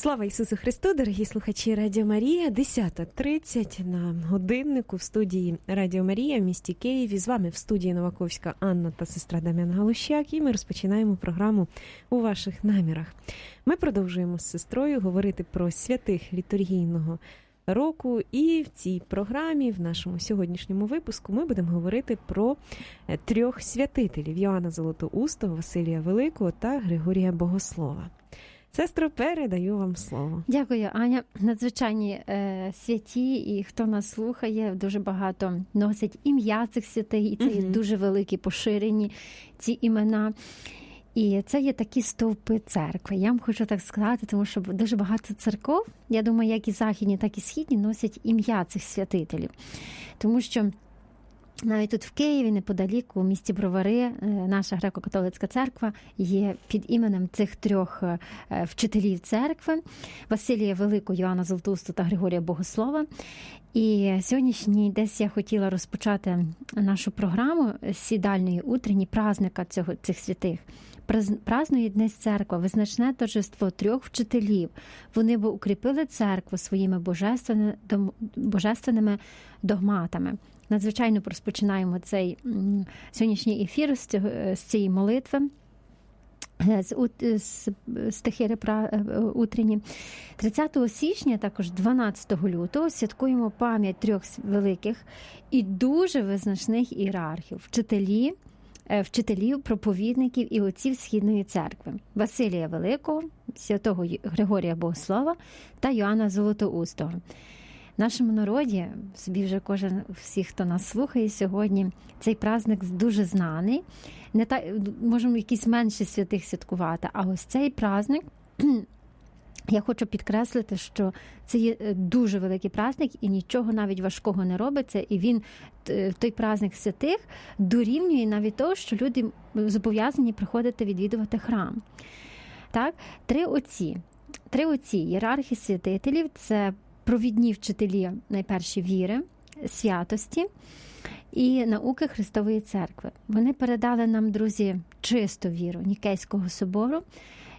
Слава Ісусу Христу, дорогі слухачі Радіо Марія, 10.30 на годиннику в студії Радіо Марія в місті Києві. З вами в студії Новаковська Анна та сестра Дам'ян Галущак, і ми розпочинаємо програму у ваших намірах. Ми продовжуємо з сестрою говорити про святих літургійного року. І в цій програмі, в нашому сьогоднішньому випуску, ми будемо говорити про е, трьох святителів: Йоанна Золотоустого, Василія Великого та Григорія Богослова. Сестро, передаю вам слово. Дякую, Аня. Надзвичайні е, святі, і хто нас слухає, дуже багато носить ім'я цих святих, і це є Мгм. дуже великі, поширені ці імена. І це є такі стовпи церкви. Я вам хочу так сказати, тому що дуже багато церков, я думаю, як і західні, так і східні, носять ім'я цих святителів. Тому що навіть тут в Києві, неподалік, у місті Бровари, е, наша греко-католицька церква є під іменем цих трьох е, вчителів церкви Василія Великого, Йоанна Золотусту та Григорія Богослова. І сьогоднішній десь я хотіла розпочати нашу програму сідальної утренні праздника цього цих святих. Праз- Празнує Днес церква, визначне торжество трьох вчителів. Вони б укріпили церкву своїми божественними догматами. Надзвичайно розпочинаємо цей сьогоднішній ефір з, цього, е, з цієї молитви. е, З, ут- з, е, утренні. 30 січня, також 12 лютого, святкуємо пам'ять трьох великих і дуже визначних ієрархів, вчителі, е, вчителів, проповідників і отців Східної церкви Василія Великого, святого Григорія Богослова та Йоанна Золотоустого. Нашому народі, собі вже кожен, всі, хто нас слухає сьогодні, цей праздник дуже знаний. Не так можемо якісь менші святих святкувати, а ось цей праздник. Я хочу підкреслити, що це є е, дуже великий праздник, і нічого навіть важкого не робиться. І він е, той праздник святих дорівнює навіть того, що люди зобов'язані приходити відвідувати храм. Так, три отці, три отці, ієрархи святителів це провідні вчителі найперші віри, святості і науки Христової церкви. Вони передали нам, друзі, чисту віру Нікейського собору.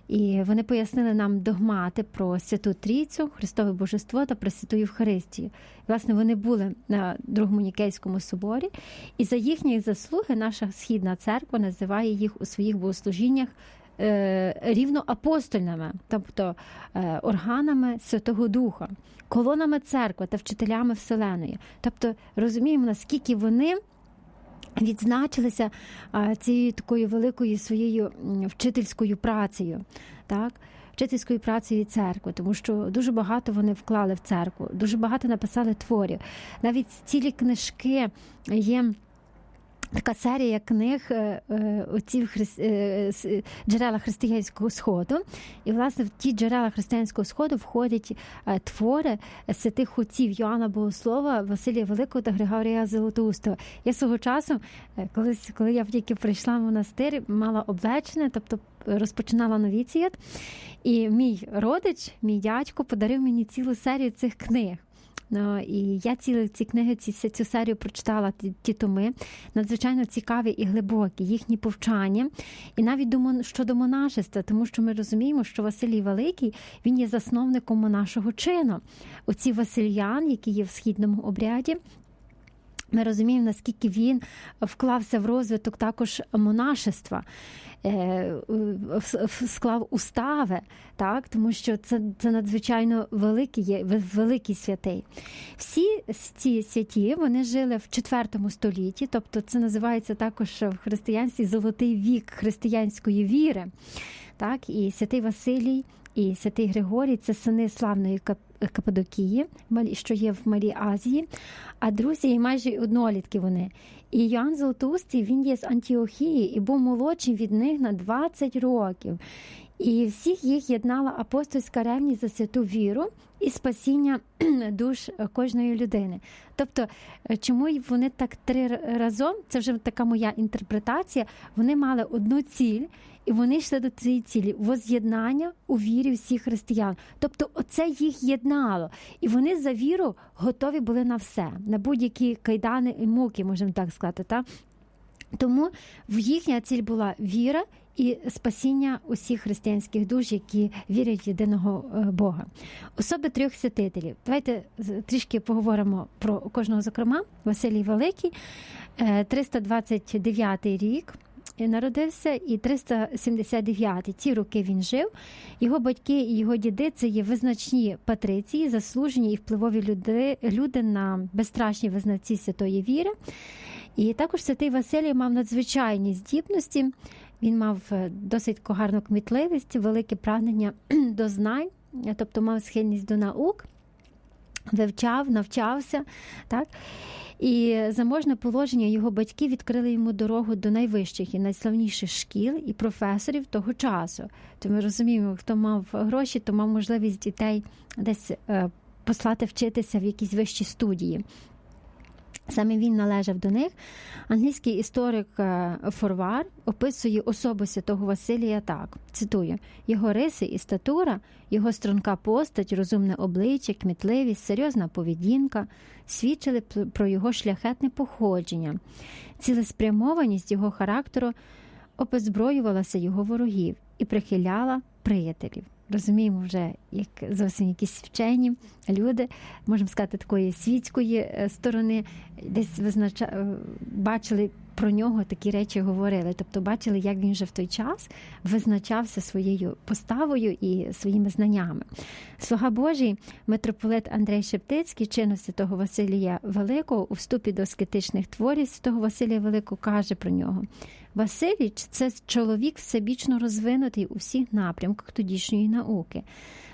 І вони пояснили нам догмати про Святу Трійцю, Христове Божество та Пресвяту Євхаристію. Власне, вони були на Другому Нікейському соборі, і за їхні заслуги наша східна церква називає їх у своїх богослужіннях е, рівноапостольними, тобто е, органами Святого Духа, колонами церкви та вчителями Вселеної. Тобто розуміємо, наскільки вони відзначилися цією такою великою своєю вчительською працею, так? Вчительською працею церкви, тому що дуже багато вони вклали в церкву, дуже багато написали творів. Навіть цілі книжки є. Така серія книг е, е, отців хрис- е, с- джерела християнського сходу. І, власне, в ті джерела християнського сходу входять е, твори святих отців Йоанна Богослова, Василія Великого та Григорія Золотоустого. Я свого часу, е, колись, коли я тільки прийшла в монастир, мала облечене, тобто розпочинала новіціят. І мій родич, мій дядько, подарив мені цілу серію цих книг. Ну, і я ціли ці книги, ці, цю серію прочитала ті, ті томи. Надзвичайно цікаві і глибокі їхні повчання, і навіть до щодо монашества, тому що ми розуміємо, що Василій Великий він є засновником монашого чину. Оці Васильян, які є в східному обряді. Ми розуміємо, наскільки він вклався в розвиток також монашества, е, склав устави, так? тому що це, це надзвичайно великий, є, ве- великий святий. Всі ці святі вони жили в IV столітті, тобто це називається також в християнстві золотий вік християнської віри. Так? І святий Василій і святий Григорій це сини славної Кап- Каппадокії, що є в Малій Азії, а друзі і майже однолітки вони. І Йоанн Золотоустий, він є з Антіохії і був молодшим від них на 20 років. І всіх їх єднала апостольська ревність за святу віру і спасіння душ кожної людини. Тобто, е, чому вони так три разом? Це вже така моя інтерпретація. Вони мали одну ціль, і вони йшли до цієї цілі воз'єднання у вірі всіх християн. Тобто, оце їх єднало, і вони за віру готові були на все, на будь-які кайдани і муки, можемо так сказати. Та? Тому в їхня ціль була віра і спасіння усіх християнських душ, які вірять в єдиного е, Бога. Особи трьох святителів. Давайте трішки поговоримо про кожного зокрема. Василій Великий, е, 329 рік. е, Народився і 379 ті роки він жив. Його батьки і його діди це є визначні патриції, заслужені і впливові люди, люди на безстрашні визнавці святої віри. І також святий Василій мав надзвичайні здібності. Він мав е, досить гарну кмітливість, велике прагнення до знань, е, тобто мав схильність до наук, вивчав, навчався. Так? І заможне положення його батьків відкрили йому дорогу до найвищих і найславніших шкіл і професорів того часу. То ми розуміємо, хто мав гроші, то мав можливість дітей десь е, послати вчитися в якісь вищі студії. Саме він належав до них. Англійський історик е, Форвар описує особу святого Василія так: цитую: його риси і статура, його струнка постать, розумне обличчя, кмітливість, серйозна поведінка свідчили про його шляхетне походження. Цілеспрямованість його характеру обезброювалася його ворогів і прихиляла приятелів. Розуміємо вже, як зовсім якісь вчені люди, можемо сказати, такої світської е, сторони, десь визнача... е, бачили про нього такі речі говорили. Тобто бачили, як він вже в той час визначався своєю поставою і своїми знаннями. Слуга Божий, митрополит Андрей Шептицький, чину святого Василія Великого у вступі до скетичних творів святого Василія Великого каже про нього. Василіч це чоловік всебічно розвинутий у всіх напрямках тодішньої науки.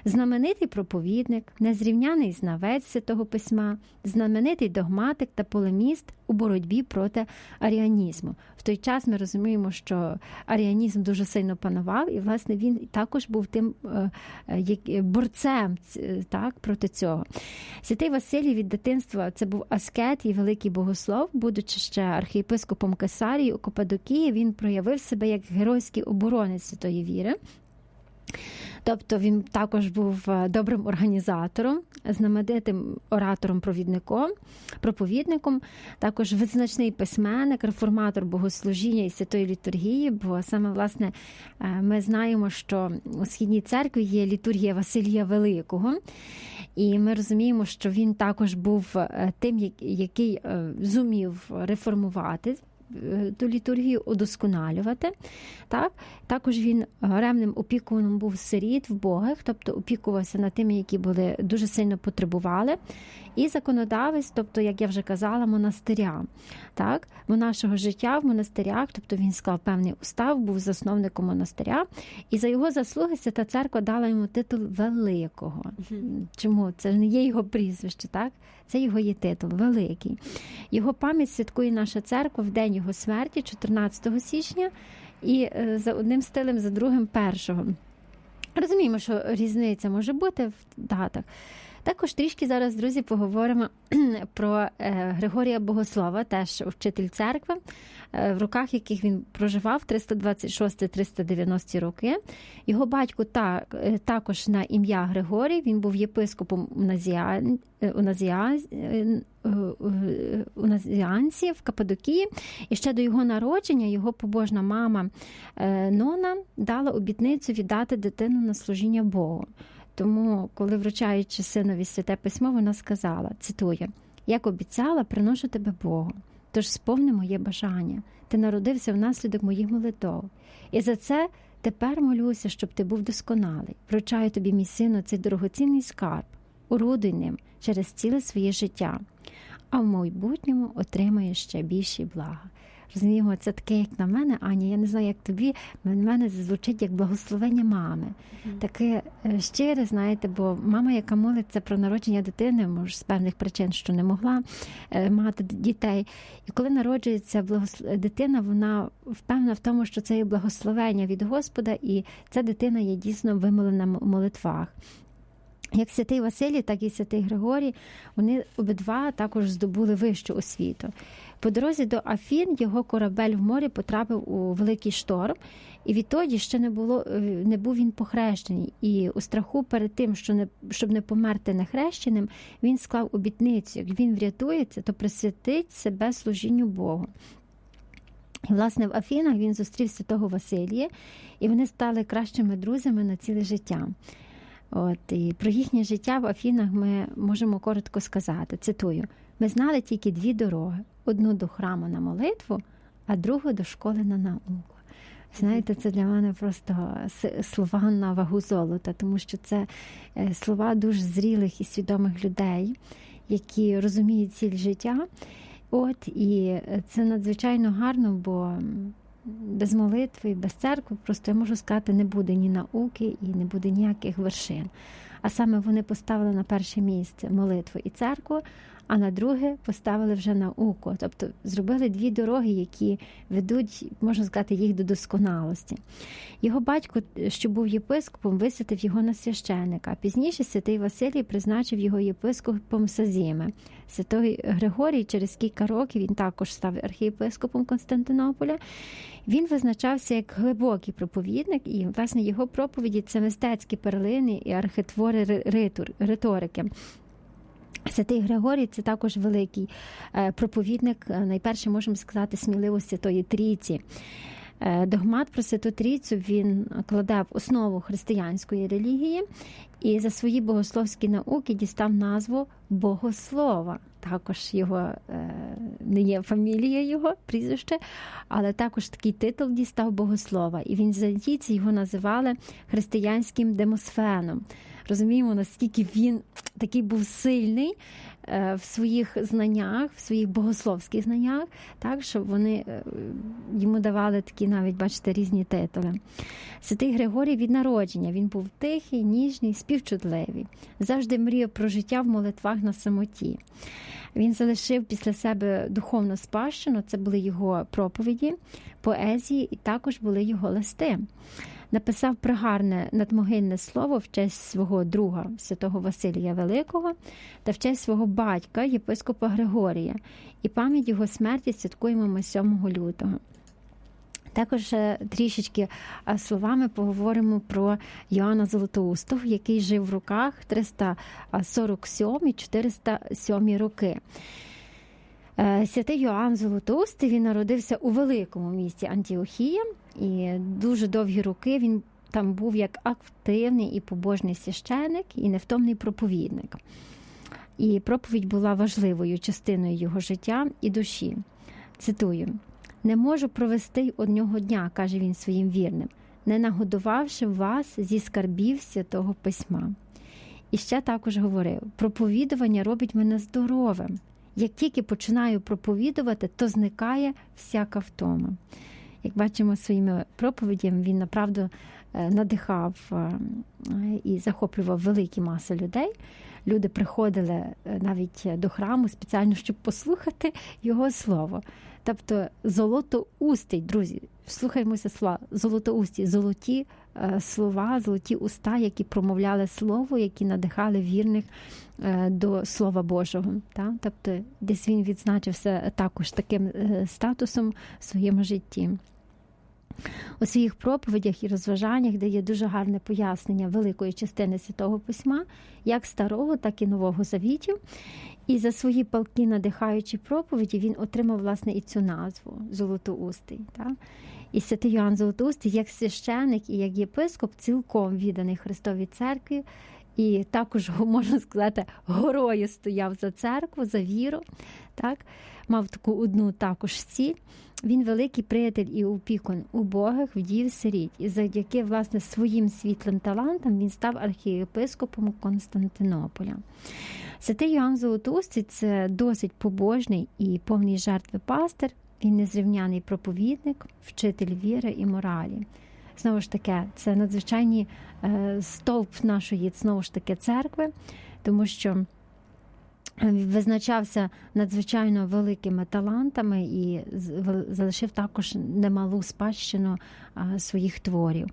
Знаменитий проповідник, незрівняний знавець святого письма, знаменитий догматик та полеміст у боротьбі проти аріанізму. В той час ми розуміємо, що аріанізм дуже сильно панував, і власне він також був тим е, е, як- борцем так, проти цього. Святий Василій від дитинства це був аскет і великий богослов, будучи ще архієпископом Кесарії у Кападокії, він проявив себе як геройський оборонець святої віри. Тобто він також був е, добрим організатором, знаменитим оратором-провідником, проповідником, також визначний письменник, реформатор богослужіння і святої літургії. Бо саме власне е, ми знаємо, що у східній церкві є літургія Василія Великого, і ми розуміємо, що він також був е, тим, який зумів реформувати. Е, Ту літургію удосконалювати. Так? Також він ремним опікуном був сиріт в Богах, тобто опікувався над тими, які були дуже сильно потребували. І законодавець, тобто, як я вже казала, монастиря. Так? Монашого життя в монастирях, тобто він склав певний устав, був засновником монастиря, і за його заслуги свята церква дала йому титул великого. Чому? Це ж не є його прізвище, так? Це його є титул великий. Його пам'ять святкує наша церква в день його смерті, 14 січня, і е, за одним стилем, за другим першого. Розуміємо, що різниця може бути в датах. Також трішки зараз, друзі, поговоримо про е, Григорія Богослова, теж вчитель церкви, в роках яких він проживав 326-390 роки. Його батько та, е, також на ім'я Григорій, він був єпископом у Назіа- е, у Назіа- е, е, е, у Назіанці в Каппадокії. І ще до його народження його побожна мама е, Нона дала обітницю віддати дитину на служіння Богу. Тому, коли вручаючи синові святе письмо, вона сказала: цитую: як обіцяла, приношу тебе Богу. Тож сповни моє бажання. Ти народився внаслідок моїх молитов. І за це тепер молюся, щоб ти був досконалий. Вручаю тобі, мій сину, цей дорогоцінний скарб, орудуй ним через ціле своє життя, а в майбутньому отримаєш ще більші блага. Розуміємо, це таке, як на мене, Аня. Я не знаю, як тобі. В мене звучить як благословення мами. Таке е, щире, знаєте, бо мама, яка молиться про народження дитини, може з певних причин, що не могла е, мати дітей. І коли народжується благос- дитина, вона впевнена в тому, що це є благословення від Господа, і ця дитина є дійсно вимолена у молитвах. Як святий Василій, так і святий Григорій, вони обидва також здобули вищу освіту. По дорозі до Афін його корабель в морі потрапив у великий шторм, і відтоді ще не було е, не був він похрещений. І у страху перед тим, що не щоб не померти нехрещеним, він склав обітницю. Як він врятується, то присвятить себе служінню Богу. І, власне, в Афінах він зустрів святого Василія, і вони стали кращими друзями на ціле життя. От, і про їхнє життя в Афінах ми можемо коротко сказати. Цитую: ми знали тільки дві дороги: одну до храму на молитву, а другу до школи на науку. Знаєте, це для мене просто слова на вагу золота, тому що це е, слова дуже зрілих і свідомих людей, які розуміють ціль життя. От і це надзвичайно гарно, бо без молитви, без церкви, просто я можу сказати, не буде ні науки і не буде ніяких вершин. А саме вони поставили на перше місце молитву і церкву, а на друге поставили вже науку. Тобто зробили дві дороги, які ведуть, можна сказати, їх до досконалості. Його батько, що був єпископом, висвятив його на священика. Пізніше святий Василій призначив його єпископом Сазіми. Святий Григорій через кілька років він також став архієпископом Константинополя. Він визначався як глибокий проповідник, і власне його проповіді це мистецькі перлини і архитвори ри- ритор- риторики. Святий Григорій це також великий е, проповідник, е, найперше можемо сказати, сміливо Святої Трійці. Е, Догмат про Святу Трійцю він кладе в основу християнської релігії і за свої богословські науки дістав назву Богослова. Також його е, не є фамілія його, прізвище, але також такий титул дістав Богослова. І він візантійці його називали християнським демосфеном. Розуміємо, наскільки він такий був сильний е, в своїх знаннях, в своїх богословських знаннях, так що вони е, йому давали такі навіть, бачите, різні титули. Святий Григорій від народження він був тихий, ніжний, співчутливий, завжди мріяв про життя в молитвах на самоті. Він залишив після себе духовну спадщину, це були його проповіді, поезії і також були його листи. Написав пригарне надмогильне слово в честь свого друга святого Василія Великого та в честь свого батька, єпископа Григорія, і пам'ять його смерті святкуємо ми 7 лютого. Також е, трішечки е, словами поговоримо про Йоанна Золотоустого, який жив в роках 347-407 роки. Е, Святий Йоанн Золотоустий він народився у великому місті Антіохія, і дуже довгі роки він там був як активний і побожний священик, і невтомний проповідник. І проповідь була важливою частиною його життя і душі. Цитую: не можу провести одного дня, каже він своїм вірним, не нагодувавши вас зі скарбів святого письма. І ще також говорив: проповідування робить мене здоровим. Як тільки починаю проповідувати, то зникає всяка втома. Як бачимо своїми проповідями, він направду е, надихав е, і захоплював великі маси людей. Люди приходили е, навіть до храму спеціально, щоб послухати його слово. Тобто золотоустий, друзі, слухаймося слова, золотоусті, золоті е, слова, золоті уста, які промовляли слово, які надихали вірних е, до Слова Божого. Та? Тобто, десь він відзначився також таким е, статусом в своєму житті. У своїх проповідях і розважаннях дає дуже гарне пояснення великої частини святого письма, як старого, так і нового завітів. І за свої палки надихаючі проповіді він отримав власне і цю назву Золотоустий. Так? І святий Йоанн Золотоустий, як священик і як єпископ, цілком відданий Христовій церкві, і також можна сказати, горою стояв за церкву, за віру. Так? Мав таку одну також ціль. Він великий приятель і опікун убогих вдів сиріт. І завдяки власне своїм світлим талантам він став архієпископом Константинополя. Святий Йоанн Золотоустий – це досить побожний і повний жертви пастир. Він незрівняний проповідник, вчитель віри і моралі. Знову ж таки, це надзвичайний е, стовп нашої знову ж таки церкви, тому що визначався надзвичайно великими талантами і залишив також немалу спадщину своїх творів.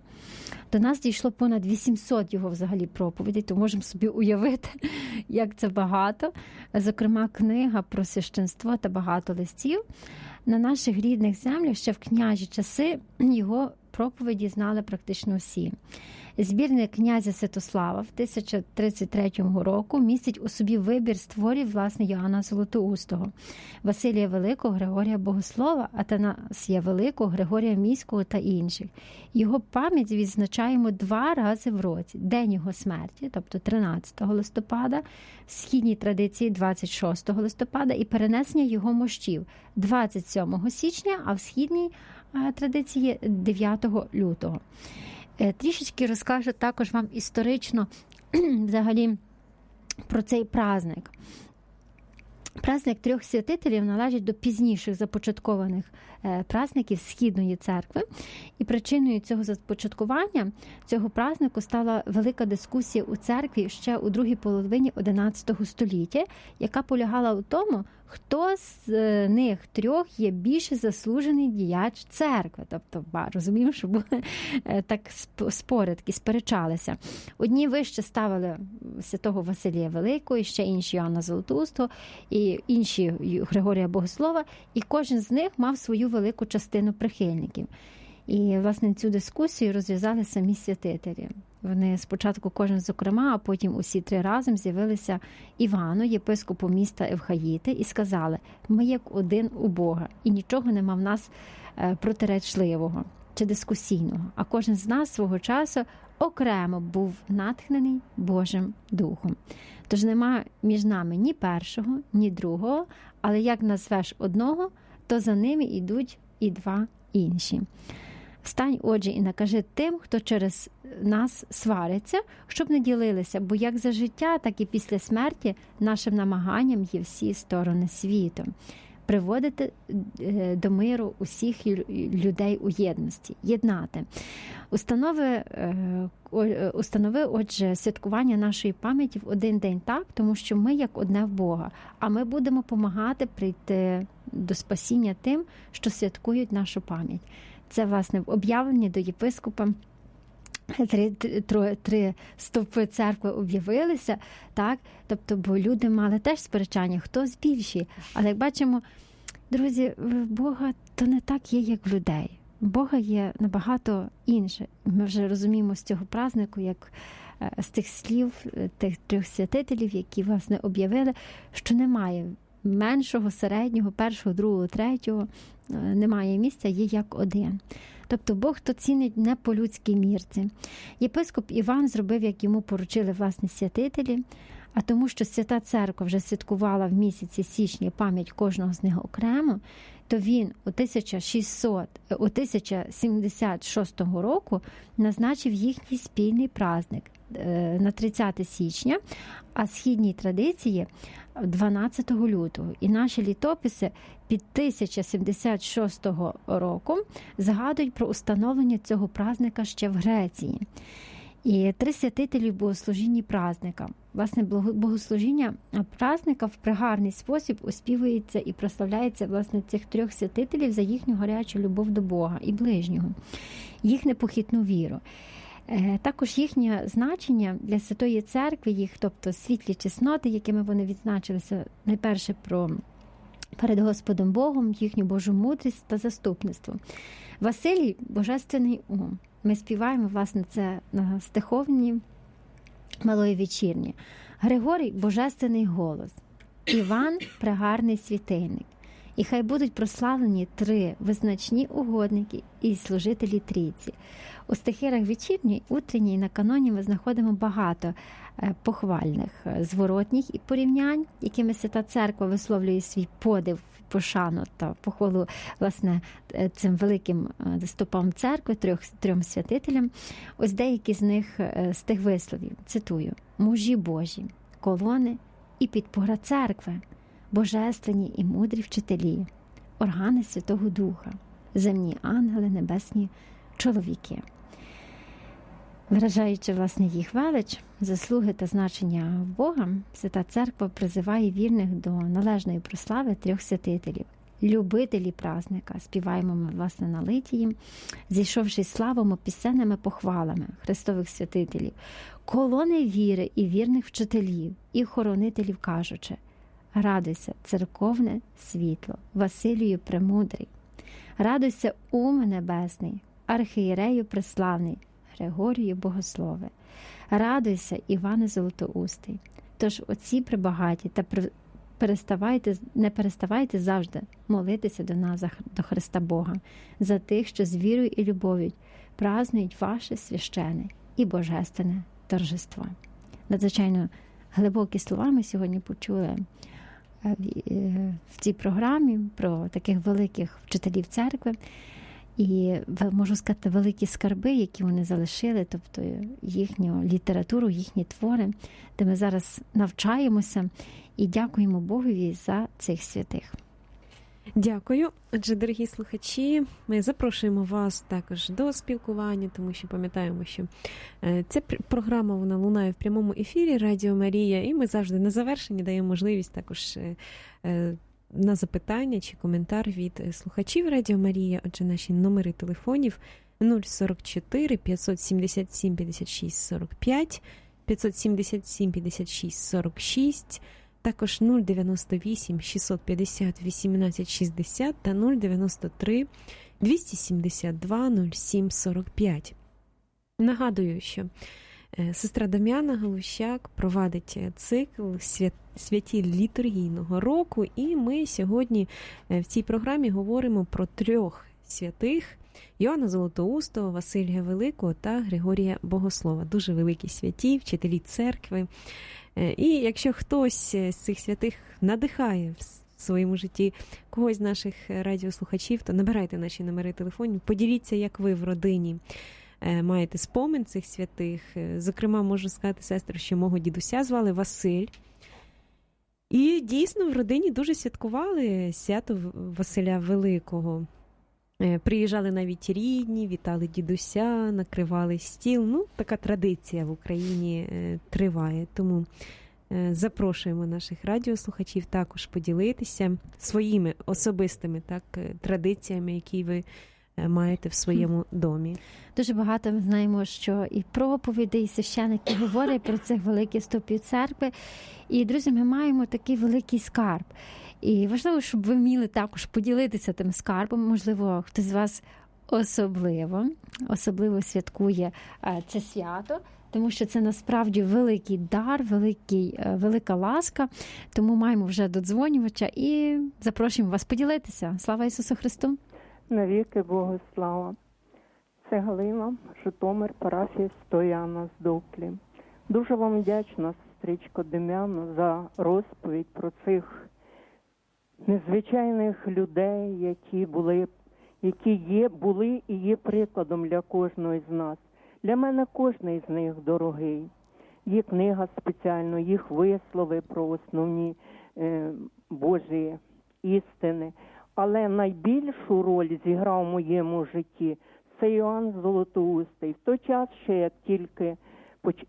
До нас дійшло понад 800 його взагалі проповідей, то можемо собі уявити, як це багато. Зокрема, книга про священство та багато листів. На наших рідних землях ще в княжі часи його проповіді знали практично всі. Збірник князя Святослава в 1033 року містить у собі вибір створів власне Йоанна Золотоустого, Василія Великого, Григорія Богослова, Атанасія Великого, Григорія Міського та інших. Його пам'ять відзначаємо два рази в році: День його смерті, тобто 13 листопада, східній традиції 26 листопада, і перенесення його мощів 27 січня, а в східній традиції 9 лютого. Е, Трішечки розкажу також вам історично взагалі про цей праздник. Праздник трьох святителів належить до пізніших започаткованих е, праздників Східної церкви, і причиною цього започаткування цього празднику стала велика дискусія у церкві ще у другій половині XI століття, яка полягала у тому, хто з е, них трьох є більше заслужений діяч церкви. Тобто, ба, розумів, що були е, так сп- спори, такі сперечалися. Одні вище ставили святого Василія Великого, ще інші Йоанна Золотоустого, і інші Григорія Богослова, і кожен з них мав свою велику частину прихильників. І власне цю дискусію розв'язали самі святителі. Вони спочатку кожен зокрема, а потім усі три разом з'явилися Івану, єпископу міста Евхаїти, і сказали: ми як один у Бога, і нічого нема в нас е, протиречливого чи дискусійного. А кожен з нас свого часу окремо був натхнений Божим Духом. Тож нема між нами ні першого, ні другого, але як назвеш одного, то за ними йдуть і два інші. Встань, отже, і накажи тим, хто через нас свариться, щоб не ділилися, бо як за життя, так і після смерті нашим намаганням є всі сторони світу. Приводити е, до миру усіх людей у єдності, єднати. Установи, е, е, установи, отже, святкування нашої пам'яті в один день так, тому що ми як одне в Бога, а ми будемо допомагати прийти до спасіння тим, що святкують нашу пам'ять. Це власне в об'явленні до єпископа. Три, три, три стовпи церкви об'явилися, так? Тобто, бо люди мали теж сперечання, хто з більші. Але як бачимо, друзі, в Бога то не так є, як в людей. Бога є набагато інше. Ми вже розуміємо з цього празнику, як е, з тих слів е, тих трьох святителів, які власне об'явили, що немає меншого, середнього, першого, другого, третього, е, немає місця, є як один. Тобто Бог то цінить не по людській мірці. Єпископ Іван зробив, як йому поручили власне святителі, а тому, що Свята Церква вже святкувала в місяці січні пам'ять кожного з них окремо, то він у 1600, е, у 1076 року назначив їхній спільний праздник на 30 січня, а східній традиції 12 лютого. І наші літописи під 1076 року згадують про установлення цього празника ще в Греції. І три святителі в богослужінні празника. Власне, богослужіння празника в пригарний спосіб оспівується і прославляється власне цих трьох святителів за їхню гарячу любов до Бога і ближнього, їх непохитну віру. Е, Також їхнє значення для Святої Церкви, їх, тобто світлі чесноти, якими вони відзначилися, найперше про перед Господом Богом, їхню Божу мудрість та заступництво. Василій божественний ум. Ми співаємо, власне, це на стиховні малої вечірні. Григорій божественний голос, Іван пригарний світильник. І хай будуть прославлені три визначні угодники і служителі трійці. У стихирах вечірній, утренній і на каноні ми знаходимо багато е, похвальних е, зворотніх і порівнянь, якими Свята Церква висловлює свій подив, пошану та похвалу власне е, цим великим стопам церкви, трьох трьом святителям. Ось деякі з них з тих висловів. Цитую: мужі Божі, колони і підпора церкви, божественні і мудрі вчителі, органи Святого Духа, земні ангели, небесні чоловіки. Виражаючи власне їх велич, заслуги та значення Бога, Свята Церква призиває вірних до належної прослави трьох святителів, любителі празника, співаємо ми власне на литії, зійшовши славами пісенними похвалами Христових святителів, колони віри і вірних вчителів, і хоронителів кажучи: радуйся, церковне світло, Василію Премудрий, радуйся, уме небесний, архієрею преславний Григорію Богослове. Радуйся, Іване Золотоустий. Тож оці прибагаті та переставайте, не переставайте завжди молитися до нас, до Христа Бога, за тих, що з вірою і любов'ю празнують ваше священе і божественне торжество. Надзвичайно глибокі слова ми сьогодні почули е, е, в цій програмі про таких великих вчителів церкви. І можу сказати, великі скарби, які вони залишили, тобто їхню літературу, їхні твори, де ми зараз навчаємося і дякуємо Богові за цих святих. Дякую. Отже, дорогі слухачі, ми запрошуємо вас також до спілкування, тому що пам'ятаємо, що е, ця пр- програма вона лунає в прямому ефірі Радіо Марія, і ми завжди на завершенні даємо можливість також е, е, на запитання чи коментар від е, слухачів Радіо Марія. Отже, наші номери телефонів 044 577 56 45, 577 56 46, також 098 650 18 60 та 093 272 07 45. Нагадую, що сестра Дам'яна Галущак провадить е, цикл «Свят- святі літургійного року, і ми сьогодні е, в цій програмі говоримо про трьох святих. Йоанна Золотоустого, Василія Великого та Григорія Богослова. Дуже великі святі, вчителі церкви. Е, І якщо хтось е, з цих святих надихає в своєму житті когось з наших е, радіослухачів, то набирайте наші номери телефонів, поділіться, як ви в родині е, маєте спомин цих святих. Е, Зокрема, можу сказати, сестру, що мого дідуся звали Василь. І дійсно в родині дуже святкували свято Василя Великого. Е, Приїжджали навіть рідні, вітали дідуся, накривали стіл. Ну, така традиція в Україні е, триває. Тому е, запрошуємо наших радіослухачів також поділитися своїми особистими так, е, традиціями, які ви е, маєте в своєму домі. Дуже багато ми знаємо, що і проповіді, і священики говорять про цих великих стопів церкви. І, друзі, ми маємо такий великий скарб. І важливо, щоб ви вміли також поділитися тим скарбом. Можливо, хтось з вас особливо, особливо святкує е, це свято. Тому що це насправді великий дар, великий, е, велика ласка. Тому маємо вже додзвонювача і запрошуємо вас поділитися. Слава Ісусу Христу! Навіки Богу слава. Це Галина, Житомир, парафія Стояна з Дуклі. Дуже вам вдячна, сестричко Дем'яно, за розповідь про цих незвичайних людей, які були, які є, були і є прикладом для кожного з нас. Для мене кожний з них дорогий. Є книга спеціально, їх вислови про основні е, Божі істини. Але найбільшу роль зіграв в моєму житті це Іоанн Золотоустий. В той час, ще як тільки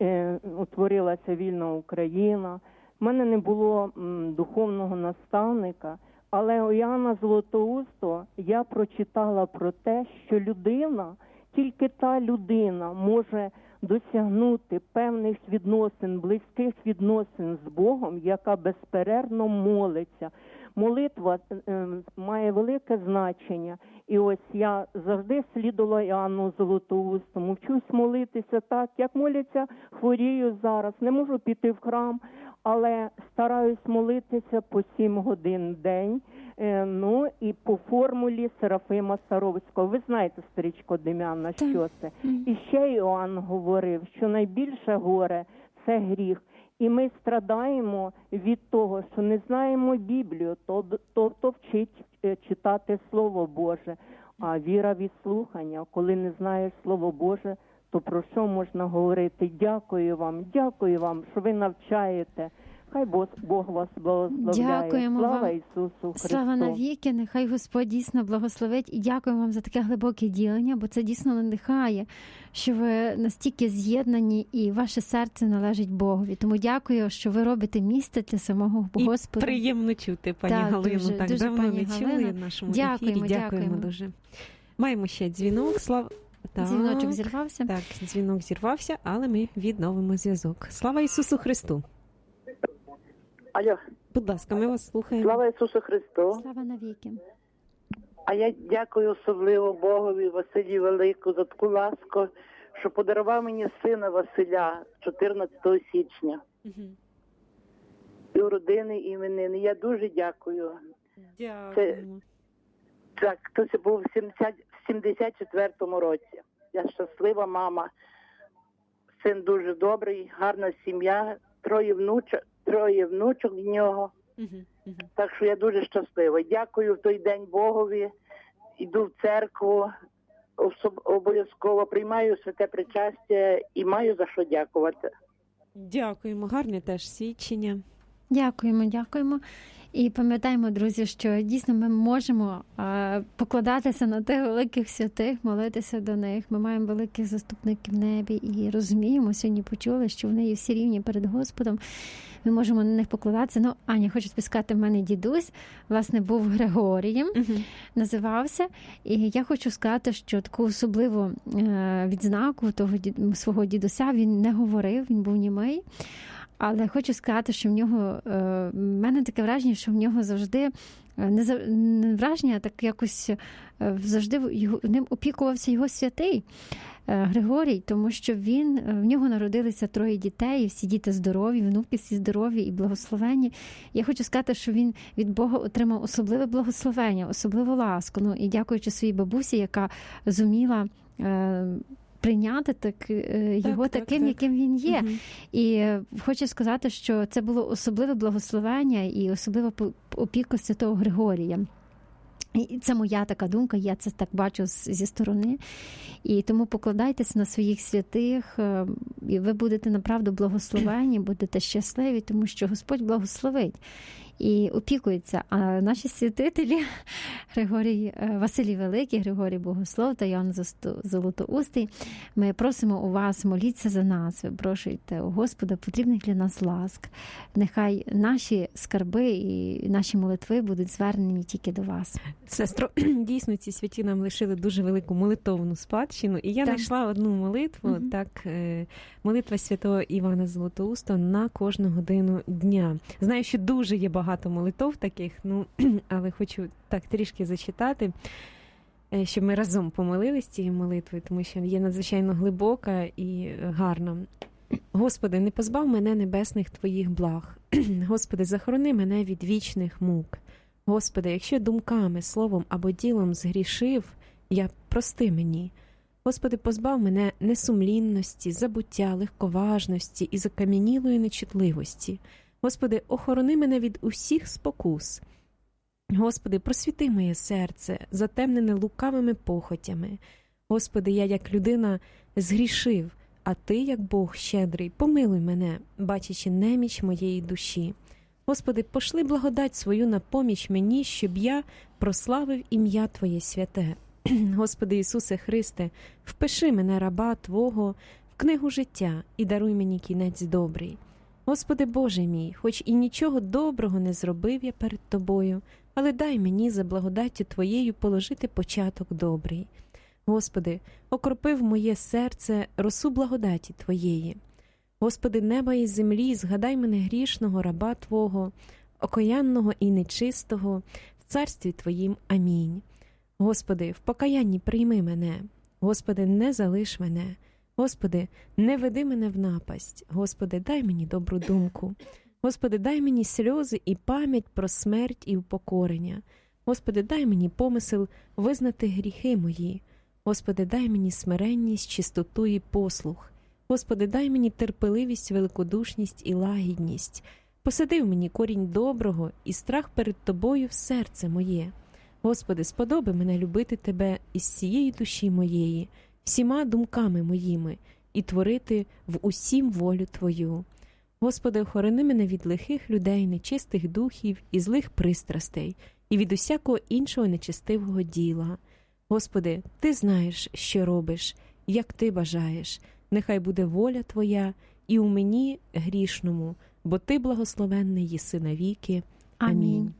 е, утворилася вільна Україна, в мене не було духовного наставника, але у Іоанна Золотоустого я прочитала про те, що людина, тільки та людина може досягнути певних відносин, близьких відносин з Богом, яка безперервно молиться. Молитва е, має велике значення. І ось я завжди слідувала Іоанну Золотоустому, вчусь молитися так, як моляться хворію зараз. Не можу піти в храм, але стараюсь молитися по сім годин в день. Е, ну і по формулі Серафима Саровського. Ви знаєте, старичко Дем'яна, що це? І ще Іоанн говорив, що найбільше горе це гріх. І ми страдаємо від того, що не знаємо Біблію, то, то, то вчить е, читати Слово Боже. А віра від слухання, коли не знаєш Слово Боже, то про що можна говорити? Дякую вам, дякую вам, що ви навчаєте. Хай Бог, Бог вас благословляє. Дякуємо Слава вам. Ісусу Христу. Слава навіки, нехай Господь дійсно благословить і дякую вам за таке глибоке ділення, бо це дійсно надихає, що ви настільки з'єднані і ваше серце належить Богові. Тому дякую, що ви робите місце для самого І Господа. приємно чути, пані Так, Галину. дуже, так дуже, давно пані не чули Галина. в нашому Дякуємо, ефірі. Дякуємо, дякуємо. дуже. Маємо ще дзвінок. Слав... Так, Дзвіночок зірвався. Так, дзвінок зірвався, але ми відновимо зв'язок. Слава Ісусу Христу! Алло, Будь ласка, ми вас слухаємо. слава Ісусу Христу. Слава навіки. А я дякую особливо Богові Василію Велику за таку ласку, що подарував мені сина Василя 14 січня і у родини іменини. Я дуже дякую. Дякуємо. Так, то це був в 70 в 74-му році. Я щаслива мама. Син дуже добрий, гарна сім'я, троє внучок, троє внучок в нього. Так що я дуже щаслива. Дякую в той день Богові. Йду в церкву, особ- обов'язково приймаю святе причастя і маю за що дякувати. Дякуємо, гарне теж свідчення. Дякуємо, дякуємо. І пам'ятаємо, друзі, що дійсно ми можемо покладатися на тих великих святих, молитися до них. Ми маємо великих заступників в небі і розуміємо, сьогодні почули, що вони є всі рівні перед Господом. Ми можемо на них покладатися. Ну, Аня, хочу сказати, в мене дідусь, власне, був Григорієм. Мгм. називався. І я хочу сказати, що таку особливу е, відзнаку того свого дідуся він не говорив, він був німий. Але хочу сказати, що в нього е, в мене таке враження, що в нього завжди е, не, не враження, а так якось е, завжди його ним опікувався його святий. Григорій, тому що він в нього народилися троє дітей, і всі діти здорові, внуки всі здорові і благословені. Я хочу сказати, що він від Бога отримав особливе благословення, особливу ласку. Ну і дякуючи своїй бабусі, яка зуміла. Прийняти так, е, його так, таким, так. яким він є. Мгм. І хочу сказати, що це було особливе благословення і особлива опіка святого Григорія. І це моя така думка, я це так бачу зі сторони. І тому покладайтесь на своїх святих, е, і ви будете направду благословені, будете щасливі, тому що Господь благословить і опікується. А наші святителі Григорій е, Василій Великий, Григорій Богослов та Зосто- Золотоустий. Ми просимо у вас, моліться за нас, випрошуйте у Господа потрібних для нас ласк. Нехай наші скарби і наші молитви будуть звернені тільки до вас. Сестро, дійсно, ці святі нам лишили дуже велику молитовну спадщину. І я Так. знайшла одну молитву, Мгм. так, е, молитва святого Івана Золотоуста на кожну годину дня. Знаю, що дуже є багато молитов таких, ну, але хочу так трішки зачитати. е, Щоб ми разом помолились цією молитвою, тому що є надзвичайно глибока і гарна. Господи, не позбав мене небесних твоїх благ. Господи, захорони мене від вічних мук. Господи, якщо думками, словом або ділом згрішив, я прости мені. Господи, позбав мене несумлінності, забуття, легковажності і закам'янілої нечутливості. Господи, охорони мене від усіх спокус. Господи, просвіти моє серце, затемнене лукавими похотями. Господи, я, як людина, згрішив, а Ти, як Бог щедрий, помилуй мене, бачачи неміч моєї душі. Господи, пошли благодать свою на поміч мені, щоб я прославив ім'я Твоє святе. Господи Ісусе Христе, впиши мене, раба Твого, в книгу життя і даруй мені кінець добрий. Господи Боже мій, хоч і нічого доброго не зробив я перед Тобою, але дай мені за благодаттю Твоєю положити початок добрий. Господи, окропив моє серце росу благодаті Твоєї. Господи, неба і землі, згадай мене грішного раба Твого, окаянного і нечистого, в царстві Твоїм. Амінь. Господи, в покаянні прийми мене, Господи, не залиш мене, Господи, не веди мене в напасть, Господи, дай мені добру думку. Господи, дай мені сльози і пам'ять про смерть і упокорення. Господи, дай мені помисел визнати гріхи мої. Господи, дай мені смиренність, чистоту і послух. Господи, дай мені терпеливість, великодушність і лагідність. Посади в мені корінь доброго і страх перед Тобою в серце моє. Господи, сподоби мене любити Тебе із всієї душі моєї, всіма думками моїми, і творити в усім волю Твою. Господи, охорони мене від лихих людей, нечистих духів і злих пристрастей, і від усякого іншого нечистивого діла. Господи, Ти знаєш, що робиш, як Ти бажаєш. Нехай буде воля Твоя і у мені грішному, бо Ти благословенний єси навіки. Амінь.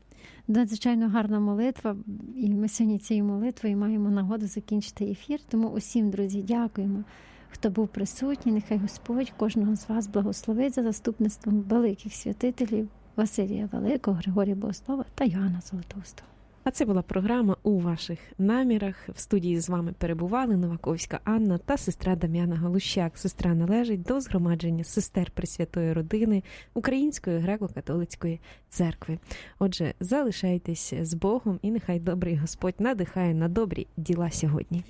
Надзвичайно гарна молитва, і ми сьогодні цією молитвою маємо нагоду закінчити ефір. Тому усім, друзі, дякуємо, хто був присутній. Нехай Господь кожного з вас благословить за заступництвом великих святителів Василія Великого, Григорія Богослова та Йоанна Золотоустого. А це була програма у ваших намірах. В студії з вами перебували Новаковська Анна та сестра Дам'яна Галущак. Сестра належить до згромадження сестер Пресвятої родини Української греко-католицької церкви. Отже, залишайтесь з Богом і нехай добрий Господь надихає на добрі діла сьогодні.